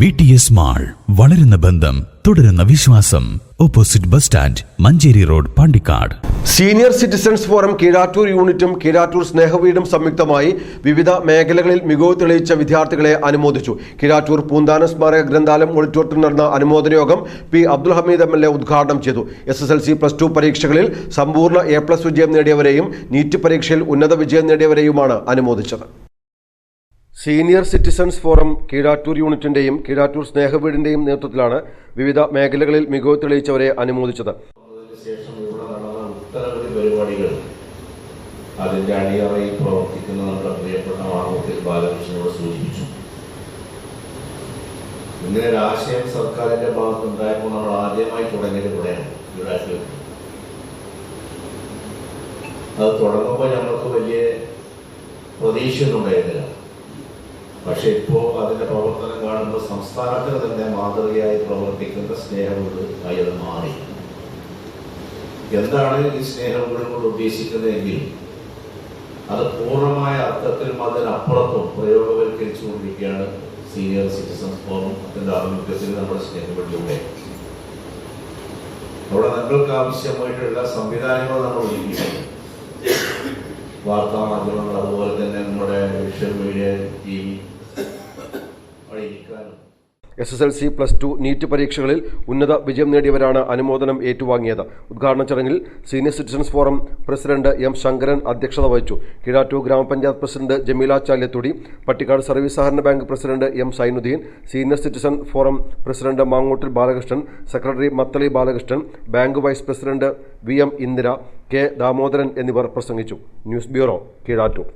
V T S mall വളരുന്ന ബന്ധം തുടരുന്ന വിശ്വാസം. Opposite bus stand Manjeri road Pandikkad. Senior citizens forum Keezhattur യൂണിറ്റും കീഴാറ്റൂർ സ്നേഹവീടും സംയുക്തമായി വിവിധ മേഖലകളിൽ മികവ് തെളിയിച്ച വിദ്യാർത്ഥികളെ അനുമോദിച്ചു. കീഴാറ്റൂർ പൂന്താന സ്മാരക ഗ്രന്ഥാലയം ഓഡിറ്റോറിയത്തിൽ നടന്ന അനുമോദന യോഗം P Abdul Hameed M L A ഉദ്ഘാടനം ചെയ്തു. S S L C plus two പരീക്ഷകളിൽ സമ്പൂർണ എ പ്ലസ് വിജയം നേടിയവരെയും നീറ്റ് പരീക്ഷയിൽ ഉന്നത വിജയം നേടിയവരെയുമാണ് അനുമോദിച്ചത്. സീനിയർ സിറ്റിസൺസ് ഫോറം കീഴാറ്റൂർ യൂണിറ്റിന്റെയും കീഴാറ്റൂർ സ്നേഹവീടിന്റെയും നേതൃത്വത്തിലാണ് വിവിധ മേഖലകളിൽ മികവ് തെളിയിച്ചവരെ അനുമോദിച്ചത്. അതിന്റെ അണിയറയിൽ പ്രവർത്തിക്കുന്ന നമ്മുടെ പ്രിയപ്പെട്ട മാർഗത്തിൽ ബാലകൃഷ്ണനോട് സൂചിപ്പിച്ചു. ഇങ്ങനെ ഒരു ആശയം സർക്കാരിന്റെ ഭാഗത്തുണ്ടായപ്പോൾ നമ്മൾ ആദ്യമായി തുടങ്ങിയത് ഇവിടെയാണ് ഇവിടെ അത് തുടങ്ങുമ്പോൾ ഞങ്ങൾക്ക് വലിയ പ്രതീക്ഷയൊന്നും ഉണ്ടായിരുന്നില്ല. പക്ഷെ ഇപ്പോ അതിന്റെ പ്രവർത്തനം കാണുമ്പോൾ സംസ്ഥാനത്തിന് തന്നെ മാതൃകയായി പ്രവർത്തിക്കുന്ന സ്നേഹമുണ്ട് അത് മാറി. എന്താണ് ഈ സ്നേഹം കൊണ്ട് ഉദ്ദേശിക്കുന്നതെങ്കിൽ അത് പൂർണമായ അർത്ഥത്തിലും അതിനപ്പുറത്തും പ്രയോഗവൽക്കരിച്ചുകൊണ്ടിരിക്കുകയാണ് സീനിയർ സിറ്റിസൺസ് ഫോറം അതിന്റെ ആഭിമുഖ്യത്തിൽ നമ്മുടെ സ്നേഹവഴിയുടെ അവിടെ നിങ്ങൾക്ക് ആവശ്യമായിട്ടുള്ള സംവിധാനങ്ങൾ നമ്മൾ ഒരുക്കിയിട്ടുണ്ട് വാർത്താ മാധ്യമങ്ങൾ അതുപോലെ തന്നെ നമ്മുടെ visual media T V S S L C plus two NEET പരീക്ഷകളിൽ ഉന്നത വിജയം നേടിയവരാണ് അനുമോദനം ഏറ്റുവാങ്ങിയത്. ഉദ്ഘാടന ചടങ്ങിൽ senior citizens forum president M Sankaran അധ്യക്ഷത വഹിച്ചു. കിഴാറ്റൂർ ഗ്രാമപഞ്ചായത്ത് പ്രസിഡന്റ് ജമീല ചാല്യത്തുടി പട്ടിക്കാട് സർവീസ് സഹകരണ bank president M Sainudheen senior citizen forum president Mangottil Balakrishnan secretary Mathali Balakrishnan bank vice president V M Indira K Damodaran എന്നിവർ പ്രസംഗിച്ചു. News bureau Keezhattoor